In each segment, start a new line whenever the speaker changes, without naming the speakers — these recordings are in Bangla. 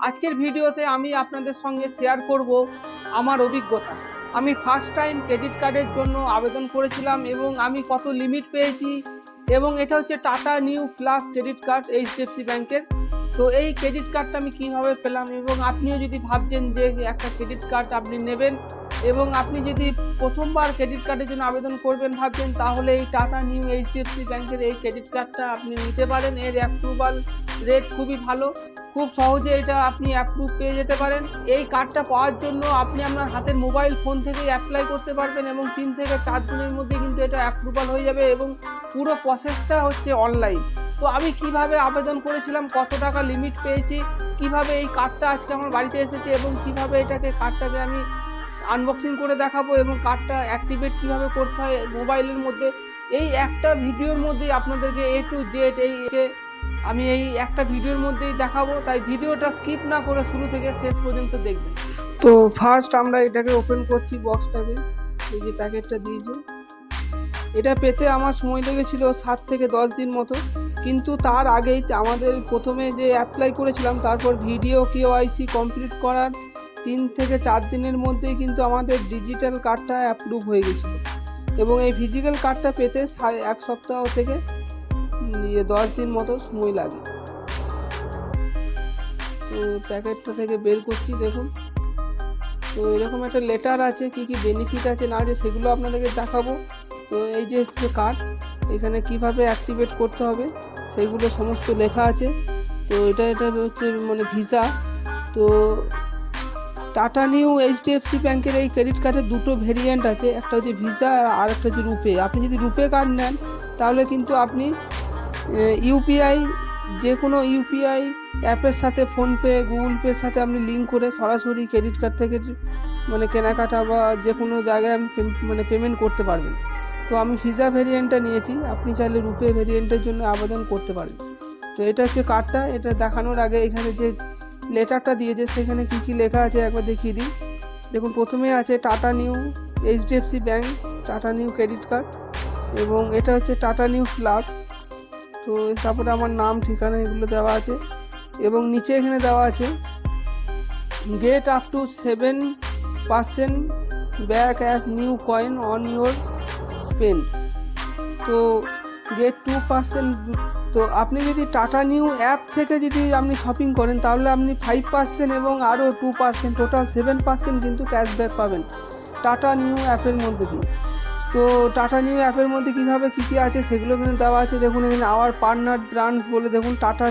আজকের ভিডিওতে আমি আপনাদের সঙ্গে শেয়ার করব আমার অভিজ্ঞতা। আমি ফার্স্ট টাইম ক্রেডিট কার্ডের জন্য আবেদন করেছিলাম এবং আমি কত লিমিট পেয়েছি এবং এটা হচ্ছে Tata Neu plus credit card HDFC ব্যাংকের তো এই ক্রেডিট কার্ডটা আমি কীভাবে পেলাম এবং আপনিও যদি ভাবছেন যে একটা ক্রেডিট কার্ড আপনি নেবেন এবং আপনি যদি প্রথমবার ক্রেডিট কার্ডের জন্য আবেদন করবেন ভাবছেন, তাহলে এই টাটা নিউ এইচডিএফসি ব্যাংকের এই ক্রেডিট কার্ডটা আপনি নিতে পারেন। এর অ্যাপ্রুভাল রেট খুবই ভালো। খুব সহজে এটা আপনি অ্যাপ্রুভ পেয়ে যেতে পারেন। এই কার্ডটা পাওয়ার জন্য আপনি আপনার হাতের মোবাইল ফোন থেকেই অ্যাপ্লাই করতে পারবেন এবং তিন থেকে চার দিনের মধ্যে কিন্তু এটা অ্যাপ্রুভাল হয়ে যাবে এবং পুরো প্রসেসটা হচ্ছে অনলাইন তো আমি কীভাবে আবেদন করেছিলাম, কত টাকা লিমিট পেয়েছি, কীভাবে এই কার্ডটা আজকে আমার বাড়িতে এসেছে এবং কীভাবে এটাকে কার্ডটাকে আমি আনবক্সিং করে দেখাবো এবং কার্ডটা অ্যাক্টিভেট কীভাবে করতে হয় মোবাইলের মধ্যে। এই একটা ভিডিওর মধ্যেই আপনাদেরকে এ টু জেড এই আমি এই একটা ভিডিওর মধ্যেই দেখাবো। তাই ভিডিওটা স্কিপ না করে শুরু থেকে শেষ পর্যন্ত দেখবেন। তো ফার্স্ট আমরা এটাকে ওপেন করছি বক্সটাকে এই যে প্যাকেটটা দিয়েছে। এটা পেতে আমার সময় লেগেছিল সাত থেকে দশ দিন মতো। কিন্তু তার আগেই আমাদের প্রথমে যে অ্যাপ্লাই করেছিলাম, তারপর ভিডিও কেওয়াইসি কমপ্লিট করার তিন থেকে চার দিনের মধ্যেই কিন্তু আমাদের ডিজিটাল কার্ডটা অ্যাপ্রুভ হয়ে গেছিল। এবং এই ফিজিক্যাল কার্ডটা পেতে এক সপ্তাহ থেকে ইয়ে দশ দিন মতো সময় লাগে। তো প্যাকেটটা থেকে বের করছি, দেখুন। তো এরকম একটা লেটার আছে, কি কি বেনিফিট আছে না আছে সেগুলো আপনাদেরকে দেখাবো। তো এই যে কার্ড এখানে কীভাবে অ্যাক্টিভেট করতে হবে, সেগুলো সমস্ত লেখা আছে। তো এটা এটা হচ্ছে মানে ভিসা তো টাটা নিউ এইচডিএফসি ব্যাংকের এই ক্রেডিট কার্ডের দুটো ভেরিয়েন্ট আছে, একটা হচ্ছে ভিসা আর একটা হচ্ছে রুপে আপনি যদি রুপে কার্ড নেন, তাহলে কিন্তু আপনি ইউপিআই যে কোনো ইউপিআই অ্যাপের সাথে ফোনপে গুগল পের সাথে আপনি লিঙ্ক করে সরাসরি ক্রেডিট কার্ড থেকে মানে কেনাকাটা বা যে কোনো জায়গায় পে- মানে পেমেন্ট করতে পারবেন। তো আমি ভিসা ভেরিয়েন্টটা নিয়েছি, আপনি চাইলে রুপে ভেরিয়েন্টের জন্য আবেদন করতে পারেন। তো এটা হচ্ছে কার্ডটা এটা দেখানোর আগে এখানে যে লেটারটা দিয়েছে, সেখানে কি কি লেখা আছে একবার দেখিয়ে দিই। দেখুন, প্রথমে আছে Tata Neu HDFC bank, Tata Neu credit card, এবং এটা হচ্ছে টাটা নিউ প্লাস। তো তারপরে আমার নাম, ঠিকানা এগুলো দেওয়া আছে, এবং নিচে এখানে দেওয়া আছে, get up to seven percent back as Neu coin on your spend. তো গেট টু পার্সেন্ট তো আপনি যদি টাটা নিউ অ্যাপ থেকে যদি আপনি শপিং করেন, তাহলে আপনি ফাইভ পার্সেন্ট এবং আরও two percent total seven percent কিন্তু ক্যাশব্যাক পাবেন টাটা নিউ অ্যাপের মধ্যে দিয়ে। তো টাটা নিউ অ্যাপের মধ্যে কীভাবে কী কী আছে সেগুলো কিন্তু দেওয়া আছে। দেখুন এখানে আওয়ার পার্টনার ব্র্যান্ডস বলে দেখুন টাটা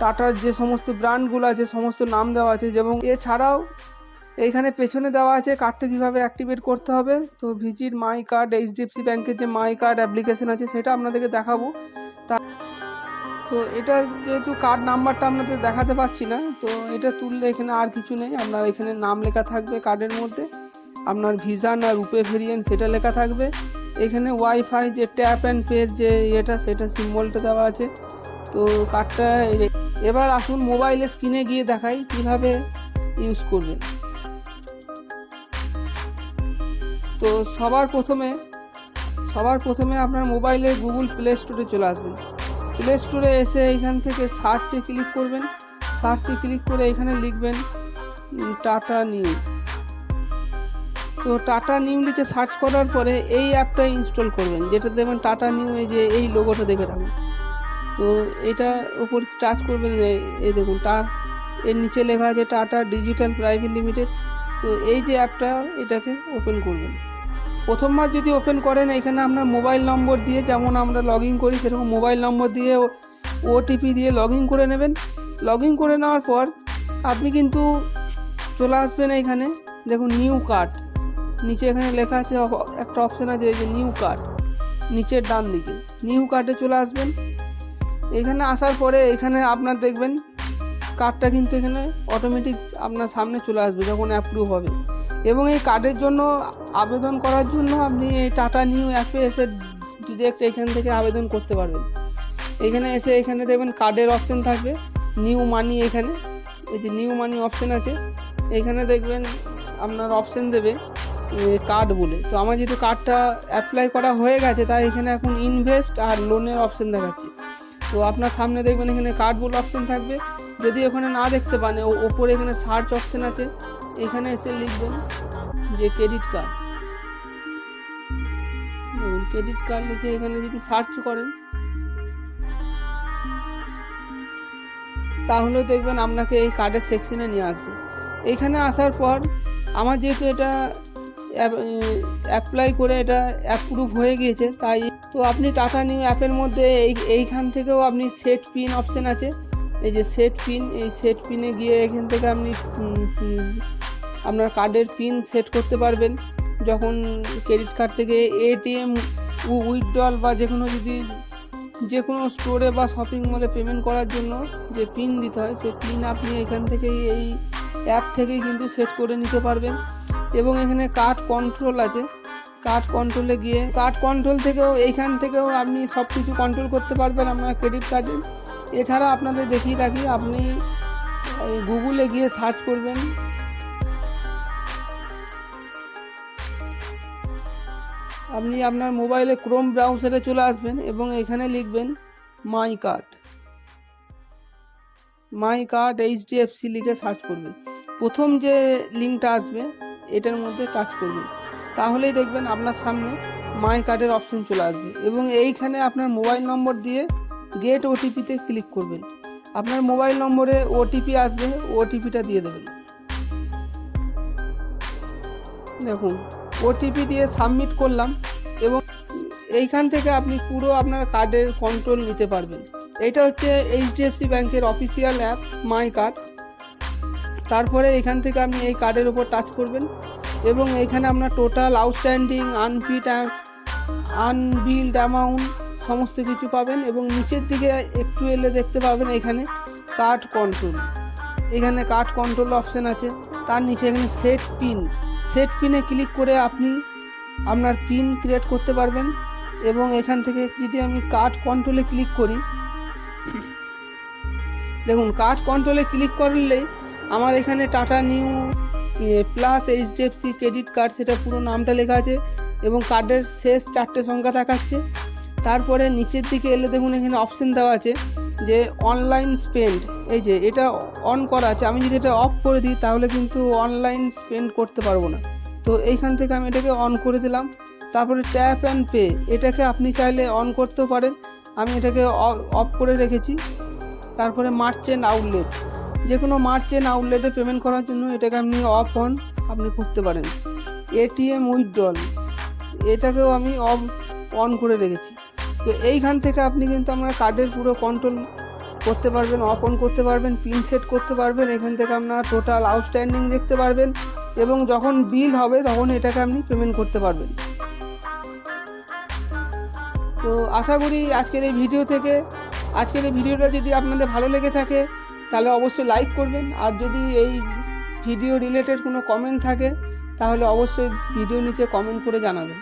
টাটার যে সমস্ত ব্র্যান্ডগুলো আছে, সমস্ত নাম দেওয়া আছে এবং এছাড়াও এইখানে পেছনে দেওয়া আছে কার্ডটা কীভাবে অ্যাক্টিভেট করতে হবে। তো ভিজিট মাই কার্ড, এইচডিএফসি ব্যাংকের যে মাই কার্ড অ্যাপ্লিকেশন আছে সেটা আপনাদেরকে দেখাবো। তা তো এটা যেহেতু কার্ড নাম্বারটা আপনাদের দেখাতে পাচ্ছি না, তো এটা তুললে এখানে আর কিছু নেই। আপনার এখানে নাম লেখা থাকবে কার্ডের মধ্যে। আপনার ভিসা না রুপে ভেরিয়েন্ট সেটা লেখা থাকবে। এখানে ওয়াইফাই যে ট্যাপ অ্যান্ড পের যে ইয়েটা, সেটা সিম্বলটা দেওয়া আছে। তো কার্ডটা এবার আসুন মোবাইলে স্ক্রিনে গিয়ে দেখাই কীভাবে ইউজ করবেন। তো সবার প্রথমে সবার প্রথমে আপনার মোবাইলে গুগল প্লে স্টোরে চলে আসবেন। প্লে স্টোরে এসে এইখান থেকে সার্চে ক্লিক করবেন। সার্চে ক্লিক করে এখানে লিখবেন টাটা নিউ তো টাটা নিউ লিখে সার্চ করার পরে এই অ্যাপটা ইনস্টল করবেন, যেটা দেখবেন টাটা নিউ এই যে, এই লোগোটা দেখে রাখবেন তো এটা ওপর টাচ করবেন এই দেখুন, টা, এর নিচে লেখা আছে টাটা ডিজিটাল প্রাইভেট লিমিটেড তো এই যে অ্যাপটা এটাকে ওপেন করবেন। প্রথমবার যদি ওপেন করেন, এখানে আপনার মোবাইল নম্বর দিয়ে যেমন আমরা লগ ইন করি, সেরকম মোবাইল নম্বর দিয়ে ওটিপি দিয়ে লগ ইন করে নেবেন। লগ ইন করে নেওয়ার পর আপনি কিন্তু চলে আসবেন এখানে। দেখুন নিউ কার্ড নিচে এখানে লেখা আছে একটা অপশান আছে যে নিউ কার্ড নিচের ডান দিকে। নিউ কার্ডে চলে আসবেন। এখানে আসার পরে এখানে আপনার দেখবেন কার্ডটা কিন্তু এখানে অটোমেটিক আপনার সামনে চলে আসবে, যখন অ্যাপ্রুভ হবে। এবং এই কার্ডের জন্য আবেদন করার জন্য আপনি এই টাটা নিউ অ্যাপে এসে ডিরেক্ট এখান থেকে আবেদন করতে পারবেন। এখানে এসে এখানে দেখবেন কার্ডের অপশন থাকবে নিউ মানি এখানে, এই যে নিউ মানি অপশন আছে। এখানে দেখবেন আপনার অপশন দেবে কার্ড বলে। তো আমার যেহেতু কার্ডটা অ্যাপ্লাই করা হয়ে গেছে, তাই এখানে এখন ইনভেস্ট আর লোনের অপশন দেখাচ্ছে। তো আপনার সামনে দেখবেন এখানে কার্ড বলে অপশন থাকবে। যদি ওখানে না দেখতে পান ওপরে এখানে সার্চ অপশন আছে। এখানে এসে লিখবেন যে ক্রেডিট কার্ড ক্রেডিট কার্ড লিখে এখানে যদি সার্চ করেন তাহলে দেখবেন আপনাকে এই কার্ডের সেকশনে নিয়ে আসবে। এখানে আসার পর আমার যেহেতু এটা অ্যাপ্লাই করে এটা অ্যাপ্রুভ হয়ে গিয়েছে, তাই তো আপনি টাটা নিউ অ্যাপের মধ্যে এই, এইখান থেকেও আপনি সেট পিন অপশন আছে। এই যে সেট পিন এই সেট পিনে গিয়ে এখান থেকে আপনি আপনার কার্ডের পিন সেট করতে পারবেন। যখন ক্রেডিট কার্ড থেকে এটিএম উইথড্রল বা যে কোনো যদি যে কোনো স্টোরে বা শপিং মলে পেমেন্ট করার জন্য যে পিন দিতে হয়, সেই পিন আপনি এখান থেকেই, এই অ্যাপ থেকেই কিন্তু সেট করে নিতে পারবেন। এবং এখানে কার্ড কন্ট্রোল আছে। কার্ড কন্ট্রোলে গিয়ে, কার্ড কন্ট্রোল থেকেও, এইখান থেকেও আপনি সব কিছু কন্ট্রোল করতে পারবেন আপনার ক্রেডিট কার্ডে। এছাড়া আপনাদের দেখিয়ে রাখি, আপনি গুগলে গিয়ে সার্চ করবেন আপনি আপনার মোবাইলে ক্রোম ব্রাউজারে চলে আসবেন এবং এখানে লিখবেন my card my card HDFC লিখে সার্চ করবেন। প্রথম যে লিঙ্কটা আসবে, এটার মধ্যে টাচ করবেন। তাহলেই দেখবেন আপনার সামনে মাই কার্ডের অপশন চলে আসবে এবং এইখানে আপনার মোবাইল নম্বর দিয়ে গেট ওটিপিতে ক্লিক করবেন। আপনার মোবাইল নম্বরে ওটিপি আসবে ওটিপিটা দিয়ে দেবেন। দেখুন ওটিপি দিয়ে সাবমিট করলাম এবং এইখান থেকে আপনি পুরো আপনার কার্ডের কন্ট্রোল নিতে পারবেন। এটা হচ্ছে এইচডিএফসি ব্যাংকের অফিসিয়াল অ্যাপ মাই কার্ড তারপরে এখান থেকে আপনি এই কার্ডের উপর টাচ করবেন এবং এখানে আপনার total outstanding unfit unbilled amount সমস্ত কিছু পাবেন এবং নিচের দিকে একটু এলে দেখতে পাবেন এখানে কার্ড কন্ট্রোল এখানে কার্ড কন্ট্রোল অপশান আছে। তার নিচে এখানে সেট পিন সেট পিনে ক্লিক করে আপনি আপনার পিন ক্রিয়েট করতে পারবেন এবং এখান থেকে যদি আমি কার্ড কন্ট্রোলে ক্লিক করি, দেখুন কার্ড কন্ট্রোলে ক্লিক করলেই আমার এখানে Tata Neu plus HDFC credit card সেটা পুরো নামটা লেখা আছে এবং কার্ডের শেষ চারটে সংখ্যা দেখাচ্ছে। তারপরে নিচের দিকে এলে দেখুন এখানে অপশন দেওয়া আছে। যে অনলাইন স্পেন্ড এই যে এটা অন করা আছে, আমি যদি এটা অফ করে দিই, তাহলে কিন্তু অনলাইন স্পেন্ড করতে পারব না। তো এইখান থেকে আমি এটাকে অন করে দিলাম। তারপরে ট্যাপ অ্যান্ড পে এটাকে আপনি চাইলে অন করতেও পারেন। আমি এটাকে অফ করে রেখেছি। তারপরে মার্চেন্ট আউটলেট যে কোনো মার্চেন্ট আউটলেটে পেমেন্ট করার জন্য এটাকে আপনি অফ অন আপনি করতে পারেন। এটিএম উইথড্রল এটাকেও আমি অফ অন করে রেখেছি। তো এইখান থেকে আপনি কিন্তু আপনার কার্ডের পুরো কন্ট্রোল করতে পারবেন অফ অন করতে পারবেন পিন সেট করতে পারবেন, এখান থেকে আপনার টোটাল আউটস্ট্যান্ডিং দেখতে পারবেন এবং যখন বিল হবে তখন এটাকে আপনি পেমেন্ট করতে পারবেন। তো আশা করি আজকের এই ভিডিও থেকে, আজকের এই ভিডিওটা যদি আপনাদের ভালো লেগে থাকে, তাহলে অবশ্যই লাইক করবেন। আর যদি এই ভিডিও রিলেটেড কোনো কমেন্ট থাকে, তাহলে অবশ্যই ভিডিও নিচে কমেন্ট করে জানাবেন।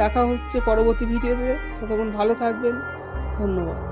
দেখা হচ্ছে পরবর্তী ভিডিওতে। ততক্ষণ ভালো থাকবেন। ধন্যবাদ।